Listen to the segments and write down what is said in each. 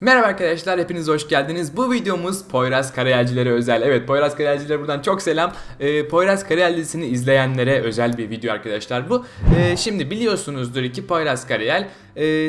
Merhaba arkadaşlar, hepiniz hoş geldiniz. Bu videomuz Poyraz Karayelcilere özel. Evet, Poyraz Karayelcilere buradan çok selam. Ee, Poyraz Karayel dizisini izleyenlere özel bir video arkadaşlar bu. Ee, şimdi biliyorsunuzdur ki Poyraz Karayel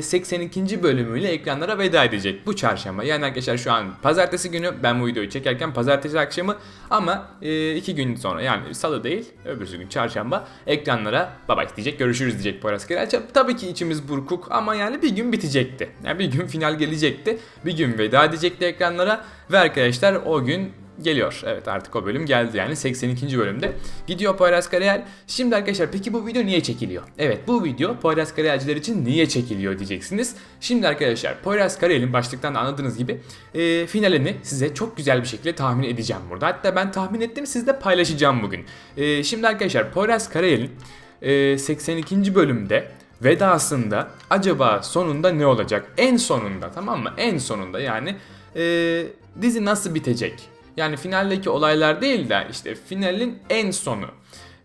82. bölümüyle ekranlara veda edecek bu çarşamba. Yani arkadaşlar şu an pazartesi günü ben bu videoyu çekerken pazartesi akşamı ama e, iki gün sonra yani salı değil öbürsü gün çarşamba ekranlara baba diyecek görüşürüz diyecek Poyraz Karayel. Tabii ki içimiz burkuk ama yani bir gün bitecekti. Yani bir gün final gelecekti. Bir gün veda edecekti ekranlara ve arkadaşlar o gün geliyor. Evet artık o bölüm geldi yani 82. bölümde. Gidiyor Poyraz Karayel. Şimdi arkadaşlar peki bu video niye çekiliyor? Evet bu video Poyraz Karayelciler için niye çekiliyor diyeceksiniz. Şimdi arkadaşlar Poyraz Karayel'in başlıktan da anladığınız gibi e, finalini size çok güzel bir şekilde tahmin edeceğim burada. Hatta ben tahmin ettim sizle paylaşacağım bugün. E, şimdi arkadaşlar Poyraz Karayel'in e, 82. bölümde vedasında acaba sonunda ne olacak? En sonunda tamam mı? En sonunda yani e, dizi nasıl bitecek? Yani finaldeki olaylar değil de işte finalin en sonu.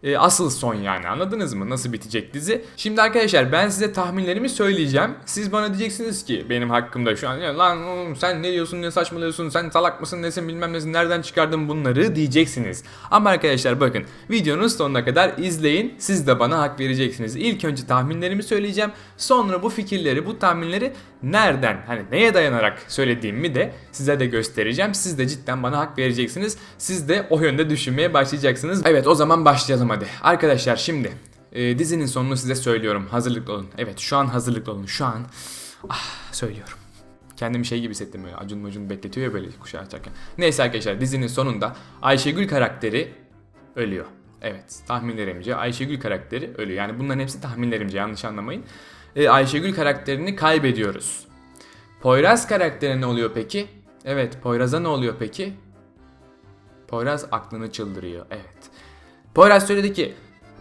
E, asıl son yani anladınız mı? Nasıl bitecek dizi? Şimdi arkadaşlar ben size tahminlerimi söyleyeceğim. Siz bana diyeceksiniz ki benim hakkımda şu an "Ya lan oğlum sen ne diyorsun ne saçmalıyorsun sen salak mısın nesin bilmem nesin nereden çıkardın bunları diyeceksiniz. Ama arkadaşlar bakın videonun sonuna kadar izleyin siz de bana hak vereceksiniz. İlk önce tahminlerimi söyleyeceğim. Sonra bu fikirleri bu tahminleri nereden hani neye dayanarak söylediğimi de size de göstereceğim. Siz de cidden bana hak vereceksiniz. Siz de o yönde düşünmeye başlayacaksınız. Evet o zaman başlayalım hadi. Arkadaşlar şimdi e, dizinin sonunu size söylüyorum. Hazırlıklı olun. Evet şu an hazırlıklı olun. Şu an ah, söylüyorum. Kendimi şey gibi hissettim böyle. Acun Macun bekletiyor ya böyle kuşağı açarken. Neyse arkadaşlar dizinin sonunda Ayşegül karakteri ölüyor. Evet tahminlerimce Ayşegül karakteri ölüyor. Yani bunların hepsi tahminlerimce yanlış anlamayın. Ee, Ayşegül karakterini kaybediyoruz. Poyraz karakterine ne oluyor peki? Evet Poyraz'a ne oluyor peki? Poyraz aklını çıldırıyor. Evet. Poyraz söyledi ki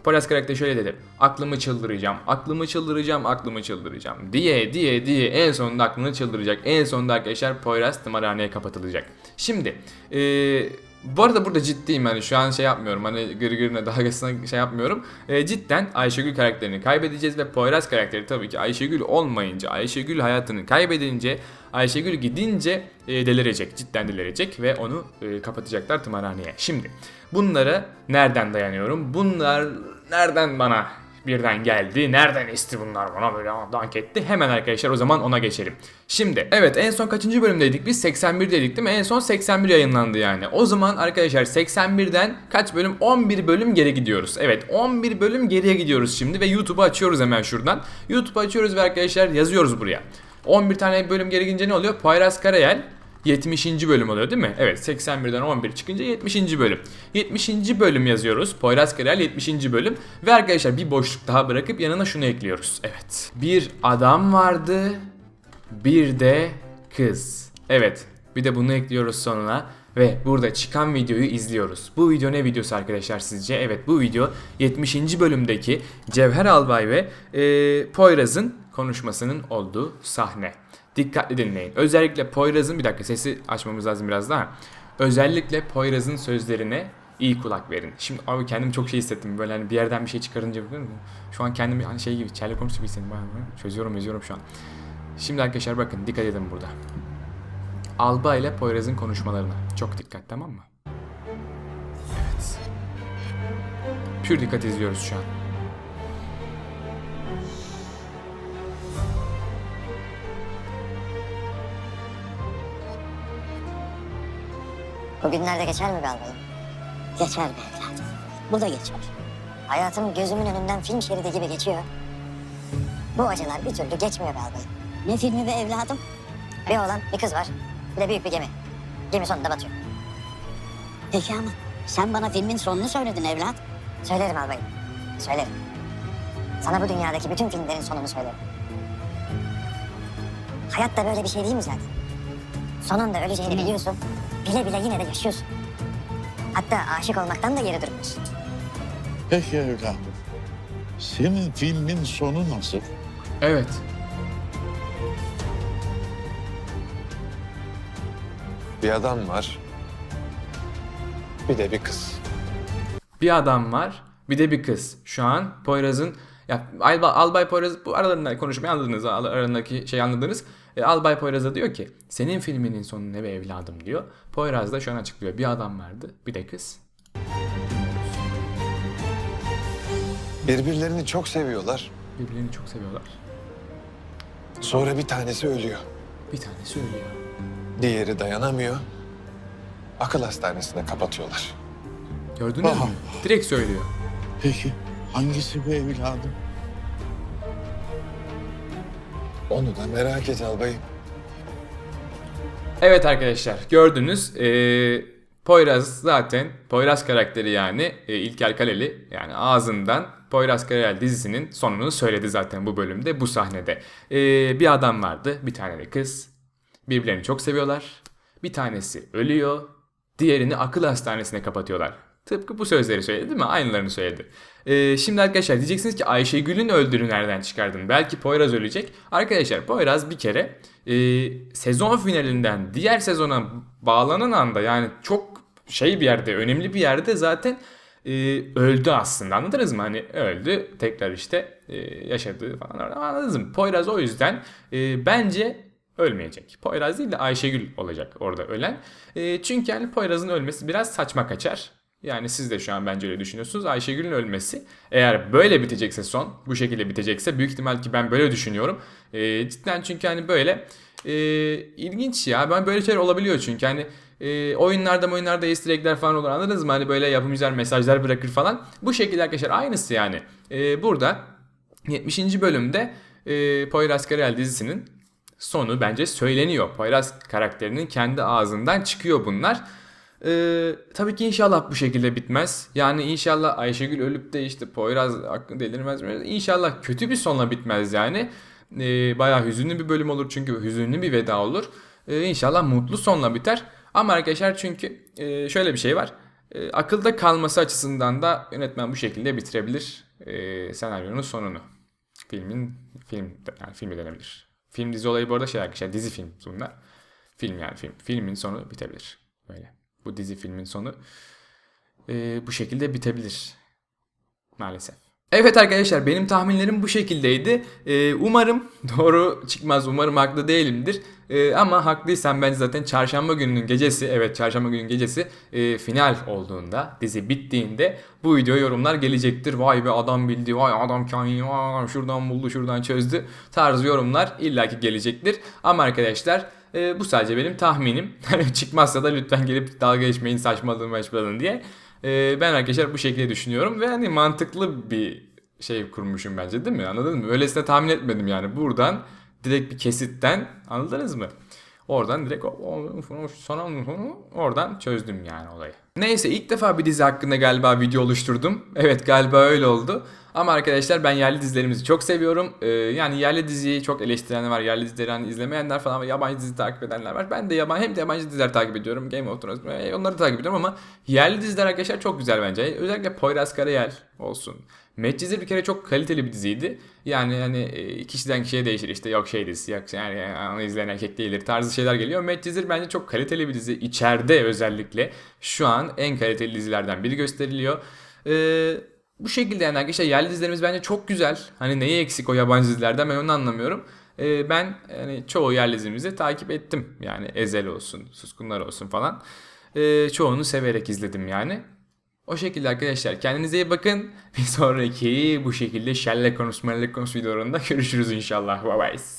Poyraz karakteri şöyle dedi. Aklımı çıldıracağım, aklımı çıldıracağım, aklımı çıldıracağım diye diye diye en sonunda aklını çıldıracak. En sonunda arkadaşlar Poyraz tımarhaneye kapatılacak. Şimdi eee bu arada burada ciddiyim hani şu an şey yapmıyorum hani gırgırına dalgasına şey yapmıyorum. E, cidden Ayşegül karakterini kaybedeceğiz ve Poyraz karakteri tabii ki Ayşegül olmayınca, Ayşegül hayatını kaybedince, Ayşegül gidince e, delirecek, cidden delirecek ve onu e, kapatacaklar tımarhaneye. Şimdi bunlara nereden dayanıyorum? Bunlar nereden bana birden geldi. Nereden esti bunlar bana böyle dank etti. Hemen arkadaşlar o zaman ona geçelim. Şimdi evet en son kaçıncı bölümdeydik biz? 81 dedik değil mi? En son 81 yayınlandı yani. O zaman arkadaşlar 81'den kaç bölüm? 11 bölüm geri gidiyoruz. Evet 11 bölüm geriye gidiyoruz şimdi ve YouTube'u açıyoruz hemen şuradan. YouTube'u açıyoruz ve arkadaşlar yazıyoruz buraya. 11 tane bölüm geri gidince ne oluyor? Poyraz Karayel 70. bölüm oluyor değil mi? Evet 81'den 11 çıkınca 70. bölüm. 70. bölüm yazıyoruz. Poyraz Karayel 70. bölüm. Ve arkadaşlar bir boşluk daha bırakıp yanına şunu ekliyoruz. Evet. Bir adam vardı. Bir de kız. Evet. Bir de bunu ekliyoruz sonuna. Ve burada çıkan videoyu izliyoruz. Bu video ne videosu arkadaşlar sizce? Evet bu video 70. bölümdeki Cevher Albay ve e, Poyraz'ın konuşmasının olduğu sahne. Dikkatli dinleyin. Özellikle Poyraz'ın bir dakika sesi açmamız lazım biraz daha. Özellikle Poyraz'ın sözlerine iyi kulak verin. Şimdi abi kendimi çok şey hissettim. Böyle hani bir yerden bir şey çıkarınca biliyor musun? Şu an kendimi hani şey gibi çelle konuştu gibi hissettim. Bayağı Çözüyorum çözüyorum şu an. Şimdi arkadaşlar bakın dikkat edin burada. Alba ile Poyraz'ın konuşmalarına. Çok dikkat tamam mı? Evet. Pür dikkat izliyoruz şu an. Bu günlerde geçer mi be albayım? Geçer be evladım. Bu da geçer. Hayatım gözümün önünden film şeridi gibi geçiyor. Bu acılar bir türlü geçmiyor be albayım. Ne filmi be evladım? Bir oğlan, bir kız var. Bir de büyük bir gemi. Gemi sonunda batıyor. Peki ama sen bana filmin sonunu söyledin evlat. Söylerim albayım. Söylerim. Sana bu dünyadaki bütün filmlerin sonunu söylerim. Hayat da böyle bir şey değil mi zaten? Sonunda öleceğini biliyorsun. Bile bile yine de yaşıyorsun. Hatta aşık olmaktan da geri durmuyorsun. Peki evladım. Senin filmin sonu nasıl? Evet. Bir adam var. Bir de bir kız. Bir adam var, bir de bir kız. Şu an Poyraz'ın ya Alba, Albay Poyraz bu aralarında konuşmayı anladınız, aralarındaki şey anladınız. E, Albay Poyraz'a diyor ki senin filminin sonu ne be evladım diyor. Poyraz da şu an açıklıyor. Bir adam vardı bir de kız. Birbirlerini çok seviyorlar. Birbirlerini çok seviyorlar. Sonra bir tanesi ölüyor. Bir tanesi ölüyor. Diğeri dayanamıyor. Akıl hastanesine kapatıyorlar. Gördünüz mü? Aha. Direkt söylüyor. Peki hangisi bu evladım? Onu da merak et albayım. Evet arkadaşlar gördünüz ee, Poyraz zaten Poyraz karakteri yani e, İlker Kaleli yani ağzından Poyraz Karayel dizisinin sonunu söyledi zaten bu bölümde bu sahnede. Ee, bir adam vardı bir tane de kız birbirlerini çok seviyorlar bir tanesi ölüyor diğerini akıl hastanesine kapatıyorlar. Tıpkı bu sözleri söyledi değil mi? Aynılarını söyledi. Ee, şimdi arkadaşlar diyeceksiniz ki Ayşegül'ün öldüğünü nereden çıkardın? Belki Poyraz ölecek. Arkadaşlar Poyraz bir kere e, sezon finalinden diğer sezona bağlanan anda yani çok şey bir yerde, önemli bir yerde zaten e, öldü aslında anladınız mı? Hani öldü tekrar işte e, yaşadı falan anladınız mı? Poyraz o yüzden e, bence ölmeyecek. Poyraz değil de Ayşegül olacak orada ölen. E, çünkü yani Poyraz'ın ölmesi biraz saçma kaçar. Yani siz de şu an bence öyle düşünüyorsunuz. Ayşegül'ün ölmesi eğer böyle bitecekse son, bu şekilde bitecekse büyük ihtimal ki ben böyle düşünüyorum. E, cidden çünkü hani böyle e, ilginç ya. Ben böyle şeyler olabiliyor çünkü hani e, oyunlarda oyunlarda easter egg'ler falan olur anladınız mı? Hani böyle yapımcılar mesajlar bırakır falan. Bu şekilde arkadaşlar aynısı yani. E, burada 70. bölümde e, Poyraz Karayel dizisinin sonu bence söyleniyor. Poyraz karakterinin kendi ağzından çıkıyor bunlar. Ee, tabii ki inşallah bu şekilde bitmez. Yani inşallah Ayşegül ölüp de işte Poyraz hakkı delirmez? İnşallah kötü bir sonla bitmez yani. Ee, bayağı hüzünlü bir bölüm olur çünkü hüzünlü bir veda olur. Ee, inşallah mutlu sonla biter. Ama arkadaşlar çünkü e, şöyle bir şey var. E, akılda kalması açısından da yönetmen bu şekilde bitirebilir e, senaryonun sonunu. Filmin film yani filmi denebilir. Film dizi olayı bu arada şey arkadaşlar dizi film bunlar. Film yani film. Filmin sonu bitebilir. Böyle. Bu dizi filmin sonu e, bu şekilde bitebilir. Maalesef. Evet arkadaşlar benim tahminlerim bu şekildeydi. E, umarım doğru çıkmaz. Umarım haklı değilimdir. E, ama haklıysam bence zaten çarşamba gününün gecesi evet çarşamba gününün gecesi e, final olduğunda dizi bittiğinde bu video yorumlar gelecektir. Vay be adam bildi, vay adam kahin, vay şuradan buldu, şuradan çözdü tarzı yorumlar illaki gelecektir. Ama arkadaşlar e, bu sadece benim tahminim. Hani çıkmazsa da lütfen gelip dalga geçmeyin saçmalığın saçmalığın diye. E, ben arkadaşlar bu şekilde düşünüyorum ve hani mantıklı bir şey kurmuşum bence değil mi? Anladın mı? Öylesine tahmin etmedim yani. Buradan direkt bir kesitten anladınız mı? Oradan direkt sonra oradan çözdüm yani olayı. Neyse ilk defa bir dizi hakkında galiba video oluşturdum. Evet galiba öyle oldu. Ama arkadaşlar ben yerli dizilerimizi çok seviyorum. Ee, yani yerli diziyi çok eleştirenler var. Yerli dizileri hani izlemeyenler falan var. Yabancı dizi takip edenler var. Ben de yabancı hem de yabancı diziler takip ediyorum. Game of Thrones e, onları takip ediyorum ama yerli diziler arkadaşlar çok güzel bence. Özellikle Poyraz Karayel olsun. Medcezir bir kere çok kaliteli bir diziydi. Yani hani e, kişiden kişiye değişir işte yok şey dizisi yok yani onu izleyen erkek değildir tarzı şeyler geliyor. Medcezir bence çok kaliteli bir dizi. İçeride özellikle şu an en kaliteli dizilerden biri gösteriliyor. Ee, bu şekilde yani arkadaşlar yerli dizilerimiz bence çok güzel. Hani neyi eksik o yabancı dizilerden ben onu anlamıyorum. Ee, ben yani çoğu yerli dizimizi takip ettim. Yani Ezel olsun, Suskunlar olsun falan. Ee, çoğunu severek izledim yani. O şekilde arkadaşlar kendinize iyi bakın. Bir sonraki bu şekilde Sherlock Holmes, Sherlock Holmes videolarında görüşürüz inşallah. Bye bye.